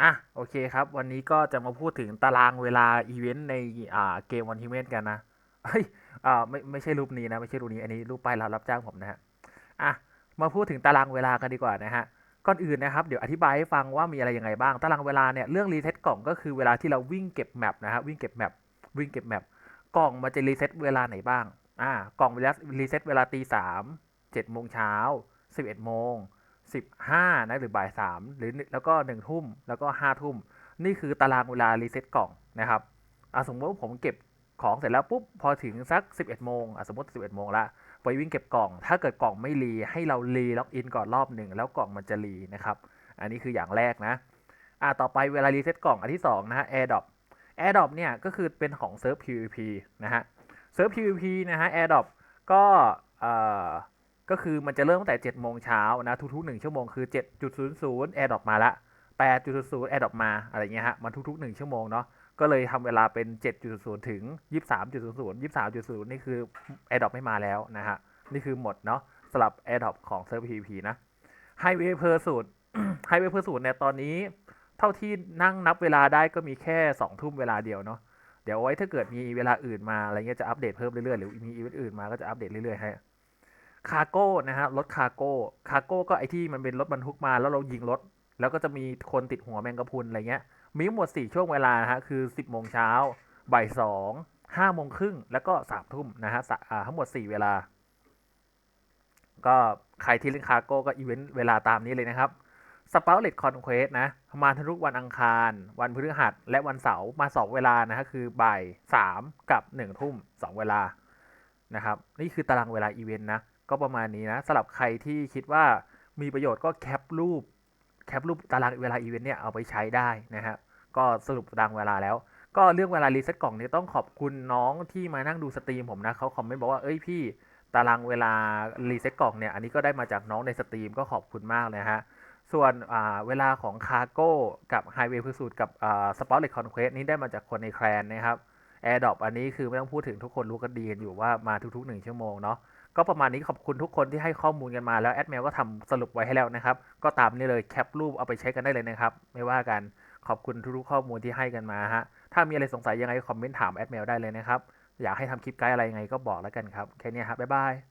อะโอเคครับ วันนี้ก็จะมาพูดถึงตารางเวลาอีเวนต์ในอ่าเกมวันทิเมนกันนะเฮ้ยอ่าไม่ไม่ใช่รูปนี้นะ ไม่ใช่รูปนี้ อันนี้รูปป้ายรับรับจ้างผมนะฮะอะมาพูดถึงตารางเวลากันดีกว่านะฮะก่อนอื่นนะครับเดี๋ยวอธิบายให้ฟังว่ามีอะไรยังไงบ้าง ตารางเวลาเนี่ยเรื่องรีเซ็ตกล่องก็คือเวลาที่เราวิ่งเก็บแมปนะฮะวิ่งเก็บแมปวิ่งเก็บแมปกล่องมันจะรีเซ็ตเวลาไหนบ้างอ่ากล่องเวลารีเซ็ตเวลาตีสามเจ็ดโมงเช้าสิบเอ็ดโมง สิบห้านะหรือบ่ายสามหรือแล้วก็หนึ่งทุ่มแล้วก็ห้าทุ่ม นี่คือตารางเวลารีเซ็ตกล่องนะครับสมมติว่าผมเก็บของเสร็จแล้วปุ๊บพอถึงสัก 11 โมงสมมติ 11 โมงละไปวิ่งเก็บกล่อง ถ้าเกิดกล่องไม่รีให้เรารีล็อกอินก่อนรอบหนึ่งแล้วกล่องมันจะรีนะครับ อันนี้คืออย่างแรกนะอะต่อไปเวลารีเซ็ตกล่องอันที่สองนะฮะ AirDrop AirDrop เนี่ยก็คือเป็นของเซิร์ฟ PVP นะฮะเซิร์ฟ PVP นะฮะ AirDrop ก็เอ่อ ก็คือมันจะเริ่มตั้งแต่7โมงเช้านะทุกๆ1ชั่วโมงคือ 7.00 AirDrop มาละ8.00 AirDrop มาอะไรเงี้ยฮะมันทุกๆ1ชั่วโมงเนาะก็เลยทำเวลาเป็น 7.00 ถึง 23.00 23.00 นี่คือ AirDrop ไม่มาแล้วนะฮะ นี่คือหมดเนาะสำหรับ AirDrop ของเซิร์ฟ PVP นะ Highway per สูตร Highway per สูตรเนี่ยตอนนี้ เท่าที่นั่งนับเวลาได้ก็มีแค่ 2 ทุ่มเวลาเดียวเนาะ เดี๋ยวไว้ถ้าเกิดมีเวลาอื่นมาอะไรเงี้ยจะอัปเดตเพิ่มเรื่อยๆ หรือมีอีเวนต์อื่นมาก็จะอัปเดตเรื่อยๆให้ คาร์โก้นะฮะรถคาร์โก้คาร์โก้ก็ไอที่มันเป็นรถบรรทุกมาแล้วเรายิงรถ แล้วก็จะมีคนติดหัวแมงกะพรุนอะไรเงี้ย มีหมด 4 ช่วงเวลานะฮะคือ 10โมงเช้าบ่าย2 5โมงครึ่งแล้วก็3ทุ่มนะฮะสะทั้งหมด 4 เวลา ก็ใครที่เล่นคาร์โก้ก็อีเวนต์เวลาตามนี้เลยนะครับสเปาร์เลตคอนเควสนะมาทุกวันอังคาร วันพฤหัส และวันเสาร์มา 2 เวลานะฮะคือบ่าย 3 กับ 1 ทุ่ม 2 เวลานะครับ นี่คือตารางเวลาอีเวนต์นะ ก็ประมาณนี้นะสำหรับใครที่คิดว่ามีประโยชน์ก็แคปรูปแคปรูปตารางเวลาอีเวนต์เนี่ยเอาไปใช้ได้นะฮะก็สรุปตารางเวลาแล้ว ก็เรื่องเวลารีเซ็ตกล่องเนี่ยต้องขอบคุณน้องที่มานั่งดูสตรีมผมนะเขาคอมเมนต์บอกว่าเอ้ยพี่ตารางเวลารีเซ็ตกล่องเนี่ยอันนี้ก็ได้มาจากน้องในสตรีมก็ขอบคุณมากเลยฮะส่วนเวลาของคาร์โก้กับไฮเวย์พิสูจน์กับสปอตเลคคอนเควสนี้ได้มาจากคนในแคลนนะครับแอร์ดอปอันนี้คือไม่ต้องพูดถึงทุกคนรู้กันดีกันอยู่ว่ามาทุกๆหนึ่งชั่วโมงเนาะ ก็ประมาณนี้ขอบคุณทุกคนที่ให้ข้อมูลกันมาแล้วแอดเมลก็ทำสรุปไว้ให้แล้วนะครับ ก็ตามนี้เลยแคปรูปเอาไปใช้กันได้เลยนะครับ ไม่ว่ากันขอบคุณทุกๆข้อมูลที่ให้กันมาฮะถ้ามีอะไรสงสัยยังไงคอมเมนต์ถามแอดเมลได้เลยนะครับ อยากให้ทำคลิปไกด์อะไรยังไงก็บอกแล้วกันครับแค่นี้ครับบ๊ายบาย